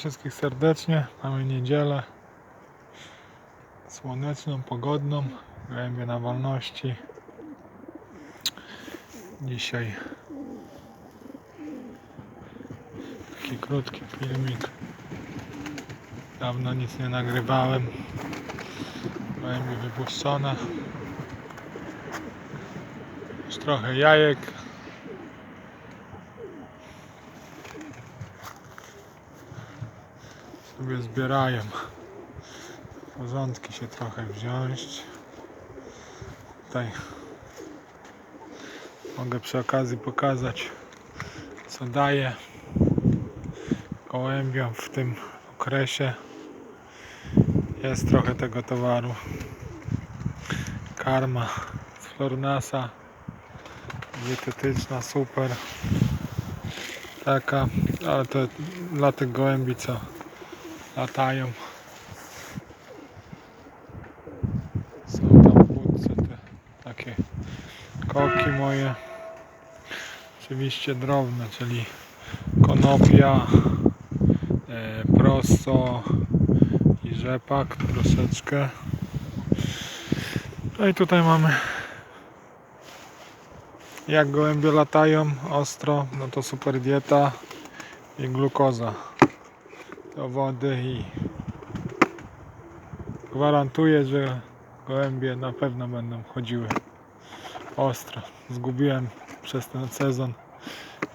wszystkich serdecznie. Mamy niedzielę. Słoneczną, pogodną. Gołębie na wolności. Dzisiaj taki krótki filmik. Dawno nic nie nagrywałem. Gołębie wypuszczone. Już trochę jajek. Sobie zbierają. Porządki się trochę wziąć. Tutaj mogę przy okazji pokazać co daje gołębiom w tym okresie. Jest trochę tego towaru. Karma z Flornasa. Dietetyczna, super. Taka, ale to dla tych gołębi co latają. Są tam w budce te takie koki moje. Oczywiście drobne, czyli konopia, e, prosto i rzepak troszeczkę. No i tutaj mamy jak gołębie latają ostro, no to super dieta i glukoza do wody i gwarantuję, że gołębie na pewno będą chodziły ostro. Zgubiłem przez ten sezon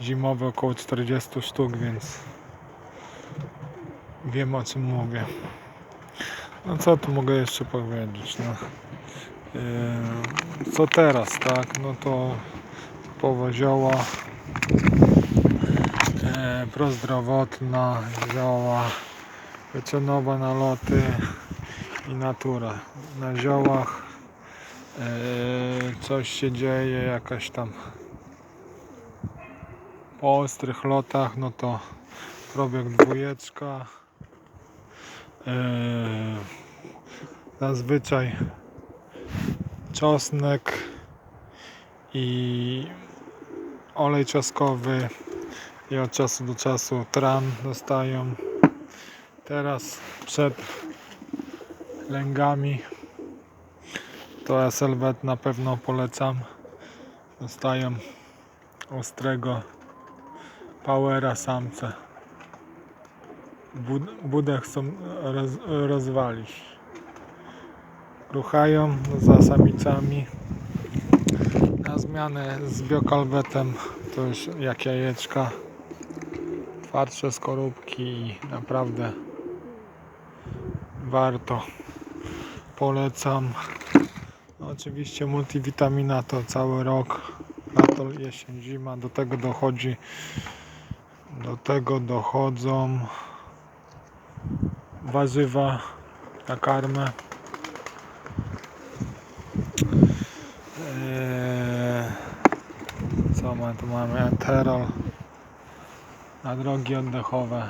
zimowy około 40 sztuk, więc wiem o czym mówię. No co tu mogę jeszcze powiedzieć? No, yy, co teraz, tak? No to typowo zioła e, prozdrowotna, zioła, wycenowa na loty i natura. Na ziołach e, coś się dzieje, jakaś tam po ostrych lotach, no to probieg dwójeczka. E, zazwyczaj czosnek i olej czaskowy i od czasu do czasu tran dostają. Teraz przed lęgami to SLW na pewno polecam. Dostają ostrego powera samce. Bud- Budę chcą roz, rozwalić. Ruchają za samicami. Na zmianę z biokalwetem to już jak jajeczka twardsze skorupki i naprawdę warto. Polecam. Oczywiście multivitamina to cały rok lato, jesień, zima do tego dochodzi do tego dochodzą warzywa na karmę. Eee, co my tu mamy? Enterol na drogi oddechowe.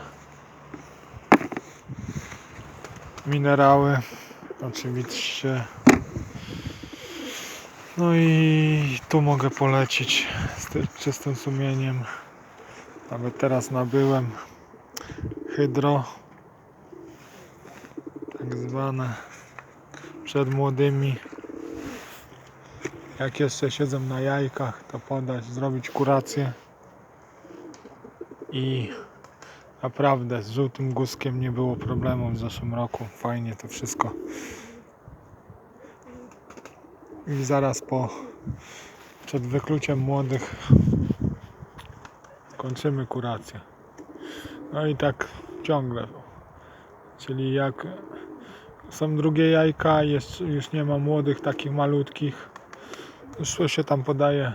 Minerały, oczywiście. No i tu mogę polecić z tym czystym sumieniem. Nawet teraz nabyłem hydro, tak zwane przed młodymi. Jak jeszcze siedzą na jajkach, to podać, zrobić kurację. I naprawdę z żółtym guzkiem nie było problemu w zeszłym roku. Fajnie to wszystko. I zaraz po przed wykluciem młodych kończymy kurację. No i tak ciągle. Czyli jak są drugie jajka, jest, już nie ma młodych, takich malutkich. To się tam podaje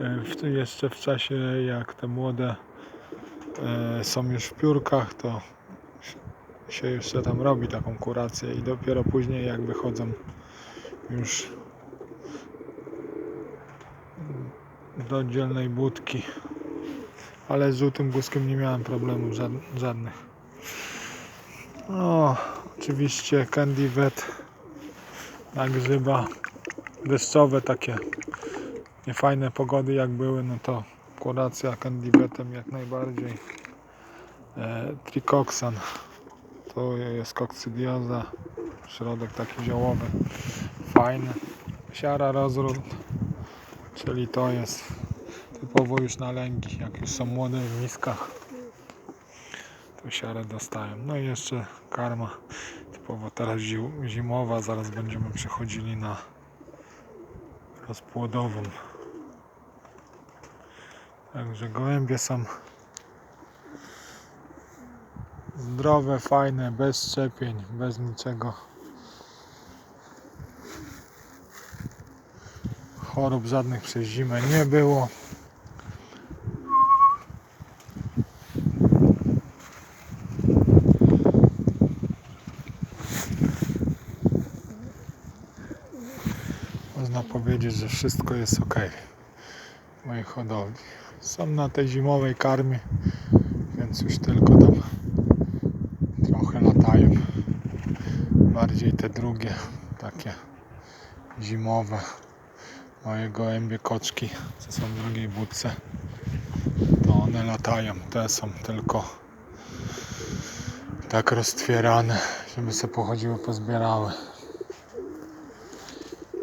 e, w, jeszcze w czasie, jak te młode są już w piórkach, to się jeszcze tam robi taką kurację i dopiero później jak wychodzą już do oddzielnej budki. Ale z żółtym guzkiem nie miałem problemów żad- żadnych. No, oczywiście Candy Vet na grzyba deszczowe takie niefajne pogody jak były, no to kuracja Candy Vetem jak najbardziej e, trikoksan. To jest kokcydioza. Środek taki ziołowy. Fajny. Siara rozród. Czyli to jest typowo już na lęgi. Jak już są młode w miskach, to siarę dostają. No i jeszcze karma typowo teraz zi- zimowa. Zaraz będziemy przechodzili na rozpłodową. Także gołębie są zdrowe, fajne, bez szczepień, bez niczego. Chorób żadnych przez zimę nie było. Można powiedzieć, że wszystko jest ok mojej hodowli. Są na tej zimowej karmie, więc już tylko tam trochę latają. Bardziej te drugie, takie zimowe. Moje gołębie koczki, co są w drugiej budce, to one latają. Te są tylko tak roztwierane, żeby sobie pochodziły, pozbierały.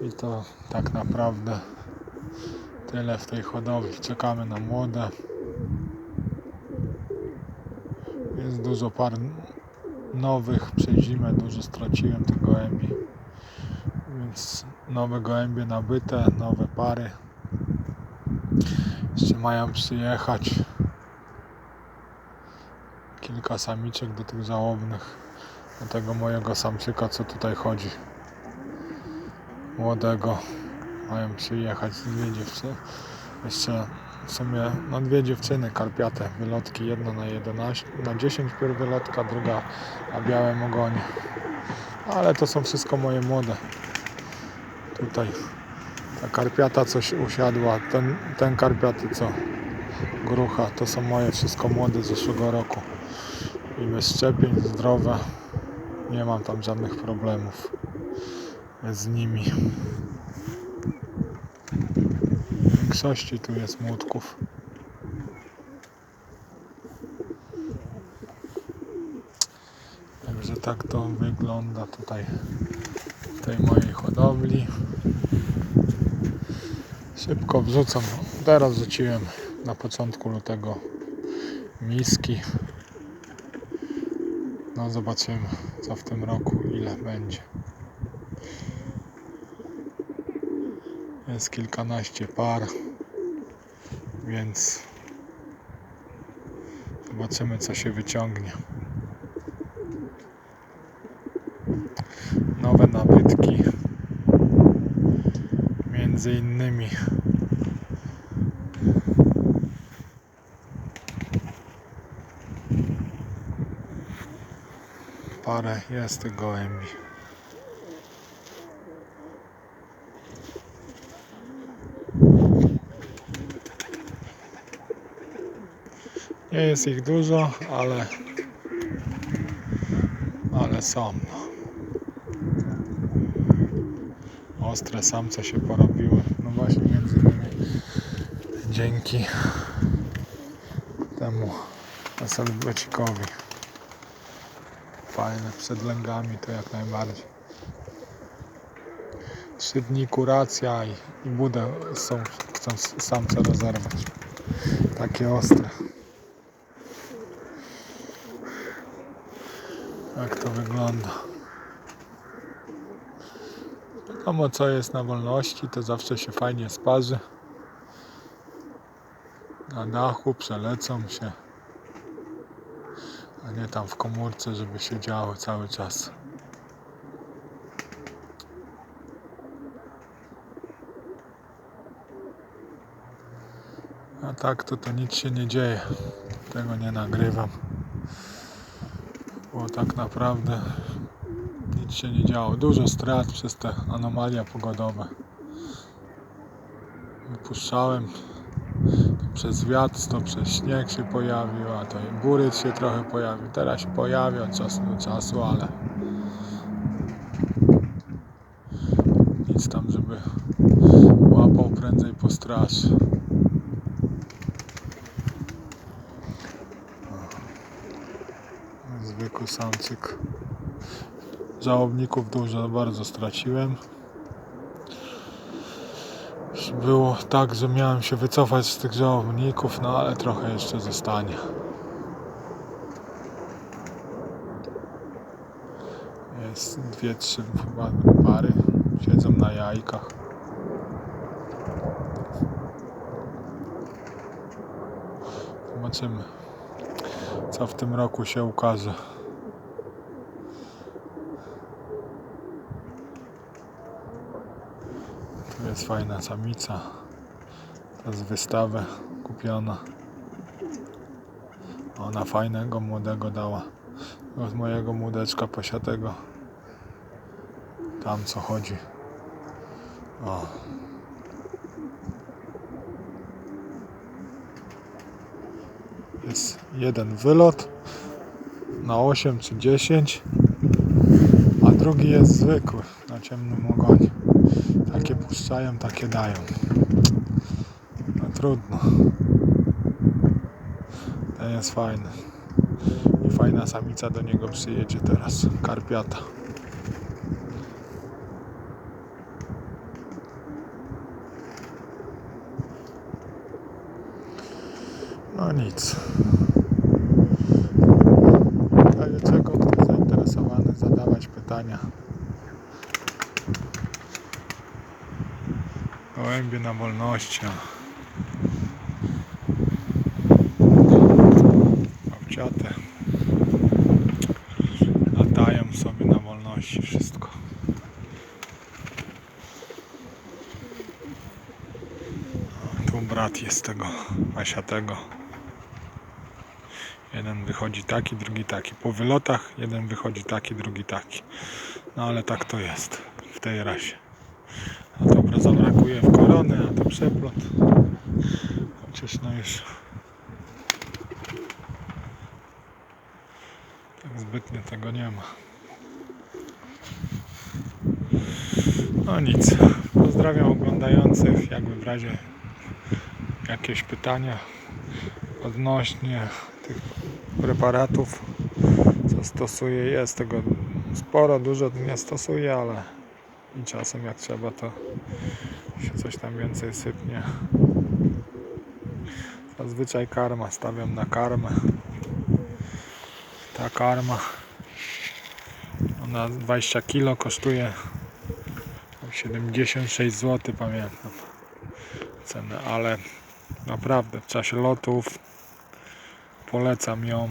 I to tak naprawdę tyle w tej hodowli. Czekamy na młode. Jest dużo par nowych przez zimę, dużo straciłem tych gołębi. Więc nowe gołębie nabyte, nowe pary. Jeszcze mają przyjechać kilka samiczek do tych żałobnych. Do tego mojego samczyka, co tutaj chodzi młodego mają przyjechać dwie dziewczyny. Jeszcze w sumie no dwie dziewczyny karpiate, wylotki, jedna na 11, na 10 piór wylotka, druga na białym ogonie. Ale to są wszystko moje młode. Tutaj ta karpiata coś usiadła, ten, ten karpiaty co grucha, to są moje wszystko młode z zeszłego roku. I bez szczepień, zdrowe. Nie mam tam żadnych problemów z nimi. Większości tu jest młotków. Także tak to wygląda tutaj w tej mojej hodowli. Szybko wrzucam. Teraz wrzuciłem na początku lutego miski. No zobaczymy co w tym roku ile będzie. Jest kilkanaście par, więc zobaczymy co się wyciągnie. Nowe nabytki, między innymi parę jest gołębi. Nie jest ich dużo, ale ale są. Ostre samce się porobiły. No właśnie między innymi dzięki temu SLB-cikowi. Fajne przed lęgami to jak najbardziej. Trzy dni kuracja i, i budę są, chcą samce rozerwać. Takie ostre. Jak to wygląda. Wiadomo co jest na wolności, to zawsze się fajnie sparzy. Na dachu przelecą się. A nie tam w komórce, żeby siedziały cały czas. A tak to to nic się nie dzieje. Tego nie nagrywam. Bo tak naprawdę nic się nie działo. Dużo strat przez te anomalia pogodowe. Wypuszczałem przez wiatr, to przez śnieg się pojawił, a to i buryt się trochę pojawił. Teraz się pojawia od czasu do czasu, ale nic tam, żeby łapał prędzej po straż. Samczyk. Żałobników dużo bardzo straciłem. Było tak, że miałem się wycofać z tych żałobników, no ale trochę jeszcze zostanie. Jest dwie, trzy pary. Siedzą na jajkach. Zobaczymy, co w tym roku się ukaże. Jest fajna samica. To z wystawy kupiona. Ona fajnego młodego dała. Od mojego młodeczka posiatego. Tam co chodzi. O. Jest jeden wylot na 8 czy 10, a drugi jest zwykły na ciemnym ogonie. Takie puszczają, takie dają. No trudno. Ten jest fajny. I fajna samica do niego przyjedzie teraz. Karpiata. No nic. W razie czego ktoś zainteresowany zadawać pytania. Gołębie na wolności. Owciate. Latają sobie na wolności wszystko. Tu brat jest tego pasiatego. Jeden wychodzi taki, drugi taki. Po wylotach jeden wychodzi taki, drugi taki. No ale tak to jest w tej rasie. A to obrazа brakuje w korony, a to przeplot. Chociaż no już tak zbytnio tego nie ma. No nic. Pozdrawiam oglądających. Jakby w razie jakieś pytania odnośnie tych preparatów, co stosuję. Jest tego sporo, dużo nie stosuję, ale i czasem jak trzeba, to się coś tam więcej sypnie. Zazwyczaj karma stawiam na karmę. Ta karma ona 20 kg kosztuje 76 zł pamiętam cenę, ale naprawdę w czasie lotów polecam ją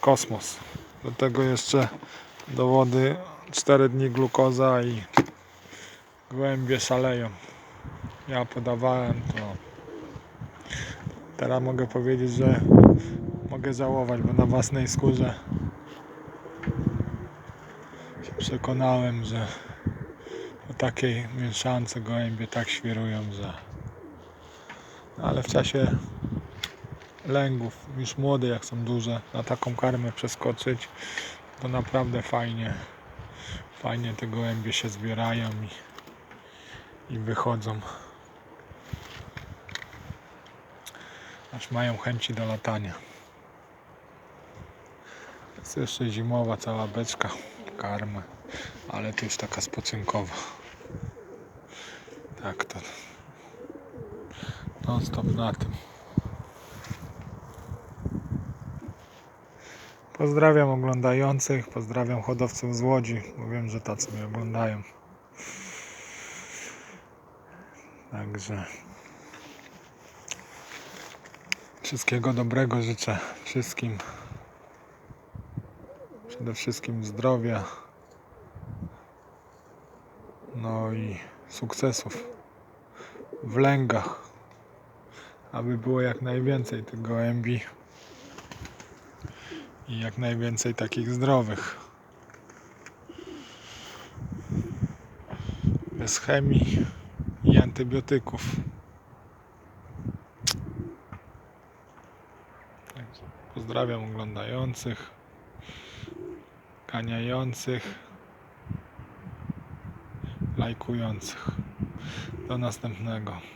kosmos do tego jeszcze do wody 4 dni glukoza i gołębie szaleją. Ja podawałem to. Teraz mogę powiedzieć, że mogę żałować, bo na własnej skórze się przekonałem, że po takiej mieszance gołębie tak świrują, że no, ale w czasie lęgów, już młode jak są duże, na taką karmę przeskoczyć, to naprawdę fajnie, fajnie te gołębie się zbierają i, i wychodzą. Aż mają chęci do latania. Jest jeszcze zimowa cała beczka karmy, ale to już taka spoczynkowa. Tak to. Non stop na tym. Pozdrawiam oglądających, pozdrawiam hodowców z Łodzi, bo wiem, że tacy mnie oglądają. Także wszystkiego dobrego życzę wszystkim. Przede wszystkim zdrowia. No i sukcesów w lęgach, aby było jak najwięcej tych gołębi i jak najwięcej takich zdrowych. Bez chemii i antybiotyków. Pozdrawiam oglądających, ganiających, lajkujących. Do następnego.